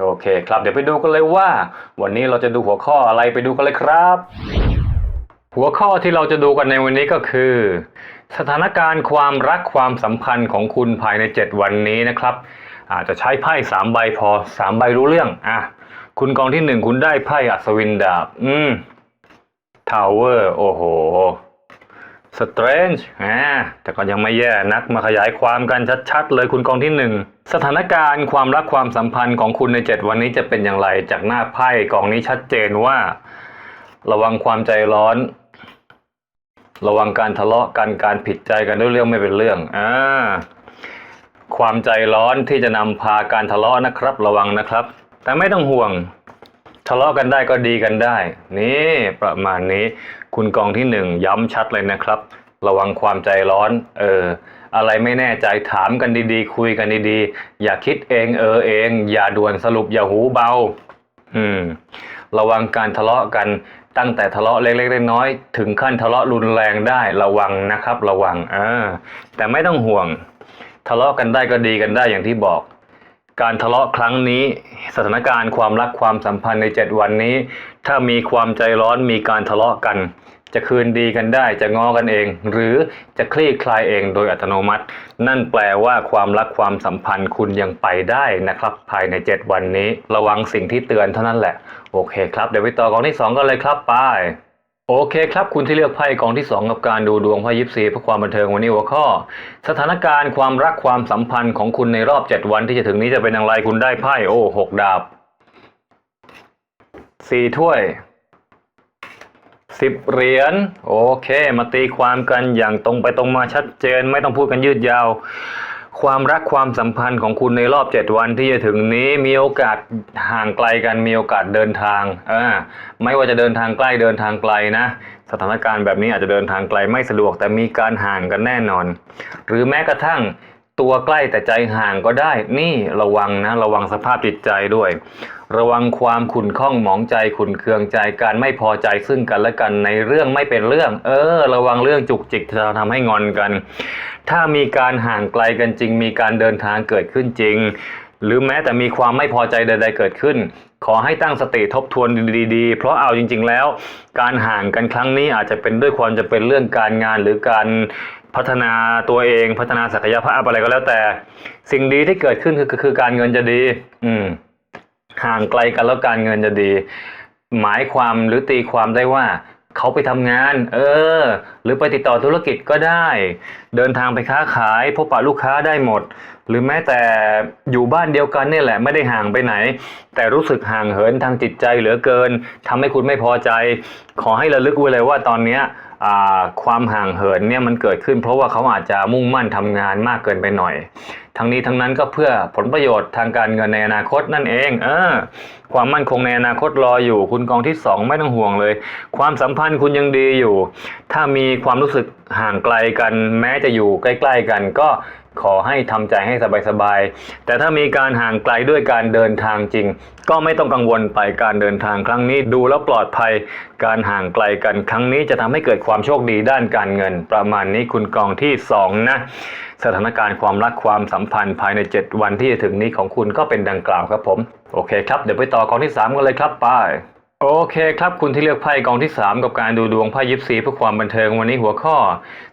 โอเคครับ เดี๋ยวไปดูกันเลยว่า วันนี้เราจะดูหัวข้ออะไรไปดูกันเลยครับ หัวข้อที่เราจะดูกันในวันนี้ก็คือ สถานการณ์ความรักความสัมพันธ์ของคุณภายใน 7 วันนี้นะครับ อาจจะใช้ไพ่สามใบพอสามใบรู้เรื่องอะคุณกองที่หนึ่งคุณได้ไพ่อัศวินดาบ อืมทาวเวอร์โอ้โห สเตรนจ์อ่าแต่ก็ยังไม่แย่นักมาขยายความกันชัดๆ เลยคุณกองที่หนึ่งสถานการณ์ความรักความสัมพันธ์ของคุณใน 7 วันนี้จะเป็นอย่างไร จากหน้าไพ่กองนี้ชัดเจนว่า ระวังความใจร้อน ระวังการทะเลาะกันการผิดใจกันด้วยเรื่องไม่เป็นเรื่องอ่าความใจร้อนที่จะนำพาการทะเลาะนะครับระวังนะครับ แต่ไม่ต้องห่วง ทะเลาะกันได้ก็ดีกันได้ นี่ประมาณนี้ คุณกองที่หนึ่งย้ำชัดเลยนะครับ ระวังความใจร้อน เออ อะไรไม่แน่ใจถามกันดีๆ คุยกันดีๆ อย่าคิดเองเออเอง อย่าด่วนสรุปอย่าหูเบา อืม ระวังการทะเลาะกันตั้งแต่ทะเลาะเล็กๆน้อยๆถึงขั้นทะเลาะรุนแรงได้ระวังนะครับ ระวังเออแต่ไม่ต้องห่วง ทะเลาะกันได้ก็ดีกันได้อย่างที่บอก การทะเลาะครั้งนี้ สถานการณ์ความรักความสัมพันธ์ใน 7 วันนี้ ถ้ามีความใจร้อนมีการทะเลาะกัน จะคืนดีกันได้จะง้อกันเอง หรือจะคลี่คลายเองโดยอัตโนมัติ นั่นแปลว่าความรักความสัมพันธ์คุณยังไปได้นะครับ ภายใน 7 วันนี้ ระวังสิ่งที่เตือนเท่านั้นแหละ โอเคครับ เดี๋ยวไปต่อกองที่ 2กันเลยครับไป โอเคครับ คุณที่เลือกไพ่กองที่ 2 กับการดูดวงไพ่ยิปซีเพื่อความบันเทิงวันนี้หัวข้อ สถานการณ์ความรักความสัมพันธ์ของคุณในรอบ 7 วันที่จะถึงนี้จะเป็นอย่างไรคุณได้ไพ่โอ้หกดาบสี่ถ้วยสิบเหรียญโอเค มาตีความกันอย่างตรงไปตรงมาชัดเจน ไม่ต้องพูดกันยืดยาว ความรักความสัมพันธ์ของคุณในรอบ 7 วันที่จะถึงนี้มีโอกาสห่างไกลกันมีโอกาสเดินทางอ่าไม่ว่าจะเดินทางใกล้เดินทางไกลนะ สถานการณ์แบบนี้อาจจะเดินทางไกลไม่สะดวกแต่มีการห่างกันแน่นอน หรือแม้กระทั่ง ตัวใกล้แต่ใจห่างก็ได้ นี่ระวังนะ ระวังสภาพจิตใจด้วย ระวังความขุ่นข้องหมองใจขุ่นเคืองใจการไม่พอใจซึ่งกันและกันในเรื่องไม่เป็นเรื่อง เออ ระวังเรื่องจุกจิกจะทำให้งอนกัน ถ้ามีการห่างไกลกันจริง มีการเดินทางเกิดขึ้นจริง หรือแม้แต่มีความไม่พอใจใด ๆ เกิดขึ้น ขอให้ตั้งสติทบทวนดีๆ เพราะเอาจริง ๆ แล้ว การห่างกันครั้งนี้อาจจะเป็นด้วยความจะเป็นเรื่องการงานหรือการ พัฒนาตัวเองพัฒนาศักยภาพอะไรก็แล้วแต่ สิ่งดีที่เกิดขึ้นคือคือการเงินจะดี อืม ห่างไกลกันแล้วการเงินจะดี หมายความหรือตีความได้ว่าเขาไปทำงาน เออ หรือไปติดต่อธุรกิจก็ได้ เดินทางไปค้าขาย พบปะลูกค้าได้หมด หรือแม้แต่อยู่บ้านเดียวกันเนี่ยแหละไม่ได้ห่างไปไหน แต่รู้สึกห่างเหินทางจิตใจเหลือเกินทำให้คุณไม่พอใจ ขอให้ระลึกไว้เลยว่าตอนเนี้ย ความห่างเหินเนี่ยมันเกิดขึ้น เพราะว่าเขาอาจจะมุ่งมั่นทำงานมากเกินไปหน่อย ทั้งนี้ทั้งนั้นก็เพื่อผลประโยชน์ทางการเงินในอนาคตนั่นเองเออความมั่นคงในอนาคตรออยู่ คุณกองที่สองไม่ต้องห่วงเลย ความสัมพันธ์คุณยังดีอยู่ ถ้ามีความรู้สึกห่างไกลกัน แม้จะอยู่ใกล้ ๆ กันก็ ขอให้ทำใจให้สบายๆ แต่ถ้ามีการห่างไกลด้วยการเดินทางจริง ก็ไม่ต้องกังวลไปการเดินทางครั้งนี้ดูแล้วปลอดภัย การห่างไกลกันครั้งนี้จะทำให้เกิดความโชคดีด้านการเงิน ประมาณนี้คุณกองที่สองนะ สถานการณ์ความรักความสัมพันธ์ภายใน 7 วันที่จะถึงนี้ของคุณก็เป็นดังกล่าวครับผม โอเคครับ เดี๋ยวไปต่อกองที่ 3 กันเลยครับไป โอเคครับคุณที่เลือกไพ่กองที่ 3 กับการดูดวงไพ่ยิปซีเพื่อความบันเทิงวันนี้หัวข้อ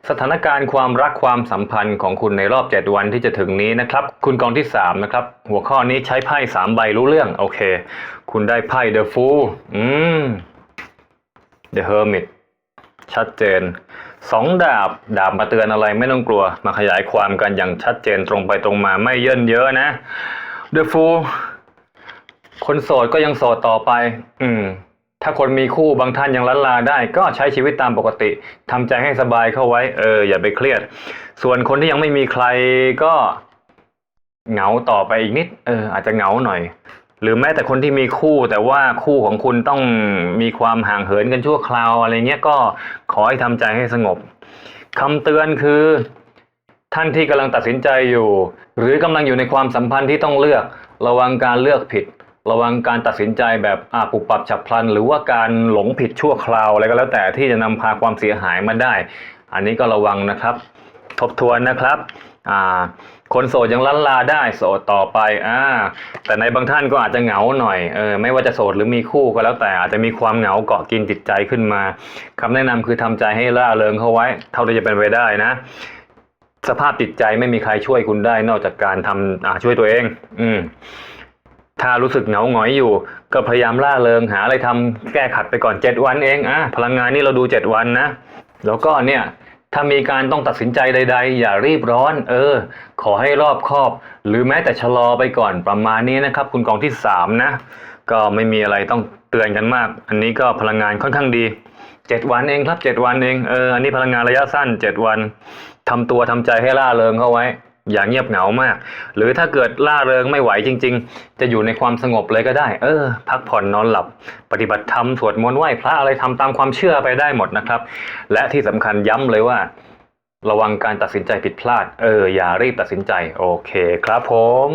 สถานการณ์ความรักความสัมพันธ์ของคุณในรอบ 7 วันที่จะถึงนี้นะครับ คุณกองที่ 3 นะครับ หัวข้อนี้ใช้ไพ่3ใบรู้เรื่อง โอเค คุณได้ไพ่ The Fool อืม The Hermit ชัดเจนสองดาบ ดาบมาเตือนอะไรไม่ต้องกลัว มาขยายความกันอย่างชัดเจนตรงไปตรงมาไม่เยินเยอะนะ The Fool คนโสดก็ยังโสดต่อไป อืม ถ้าคนมีคู่บางท่านยังลันลาได้ ก็ใช้ชีวิตตามปกติทำใจให้สบายเข้าไว้ เออ อย่าไปเครียด ส่วนคนที่ยังไม่มีใครก็เหงาต่อไปอีกนิด เออ อาจจะเหงาหน่อย หรือแม้แต่คนที่มีคู่แต่ว่าคู่ของคุณต้องมีความห่างเหินกันชั่วคราวอะไรเงี้ยก็ขอให้ทำใจให้สงบคำเตือนคือ ท่านที่กำลังตัดสินใจอยู่ หรือกำลังอยู่ในความสัมพันธ์ที่ต้องเลือก ระวังการเลือกผิด ระวังการตัดสินใจแบบอาปุบปับฉับพลัน หรือว่าการหลงผิดชั่วคราวอะไรก็แล้วแต่ที่จะนำพาความเสียหายมาได้ อันนี้ก็ระวังนะครับ ทบทวนนะครับคนโสดยังลันลาได้โสดต่อไปอ่าแต่ในบางท่านก็อาจจะเหงาหน่อยเออไม่ว่าจะโสดหรือมีคู่ก็แล้วแต่อาจจะมีความเหงาเกาะกินจิตใจขึ้นมาคำแนะนำคือทำใจให้ร่าเริงเข้าไว้ เท่าที่จะเป็นไปได้นะ สภาพจิตใจไม่มีใครช่วยคุณได้นอกจากการทำช่วยตัวเอง อืม ถ้ารู้สึกเหงาหงอยอยู่ ก็พยายามล่าเริงหาอะไรทำแก้ขัดไปก่อนเจ็ดวันเองอะพลังงานนี่เราดูเจ็ดวันนะ แล้วก็เนี่ยถ้ามีการต้องตัดสินใจใด ๆ อย่ารีบร้อน เออ ขอให้รอบคอบ หรือแม้แต่ชะลอไปก่อนประมาณนี้นะครับ คุณกองที่สามนะ ก็ไม่มีอะไรต้องเตือนกันมาก อันนี้ก็พลังงานค่อนข้างดีเจ็ดวันเองครับเจ็ดวันเองเอออันนี้พลังงานระยะสั้นเจ็ดวันทำตัวทำใจให้ล่าเริงเข้าไว้ อย่าเงียบเหงามาก หรือถ้าเกิดล่าเริงไม่ไหวจริง ๆ จะอยู่ในความสงบเลยก็ได้ เออ พักผ่อนนอนหลับ ปฏิบัติธรรมสวดมนต์ไหว้พระอะไรทำตามความเชื่อไปได้หมดนะครับ และที่สำคัญย้ำเลยว่า ระวังการตัดสินใจผิดพลาด เออ อย่ารีบตัดสินใจ โอเคครับผม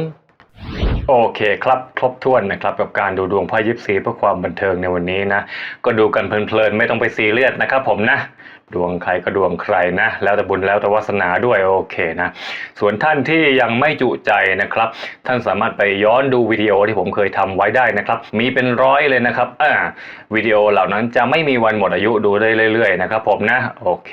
โอเคครับ ครบถ้วนนะครับ กับการดูดวงไพ่ยิปซีเพื่อความบันเทิงในวันนี้นะ ก็ดูกันเพลินๆ ไม่ต้องไปซีเรียสนะครับผมนะ ดวงใครก็ดวงใครนะ แล้วแต่บุญแล้วแต่วาสนาด้วยโอเคนะ ส่วนท่านที่ยังไม่จุใจนะครับ ท่านสามารถไปย้อนดูวิดีโอที่ผมเคยทำไว้ได้นะครับ มีเป็นร้อยเลยนะครับอ่าวิดีโอเหล่านั้นจะไม่มีวันหมดอายุดูได้เรื่อยๆนะครับผมนะโอเค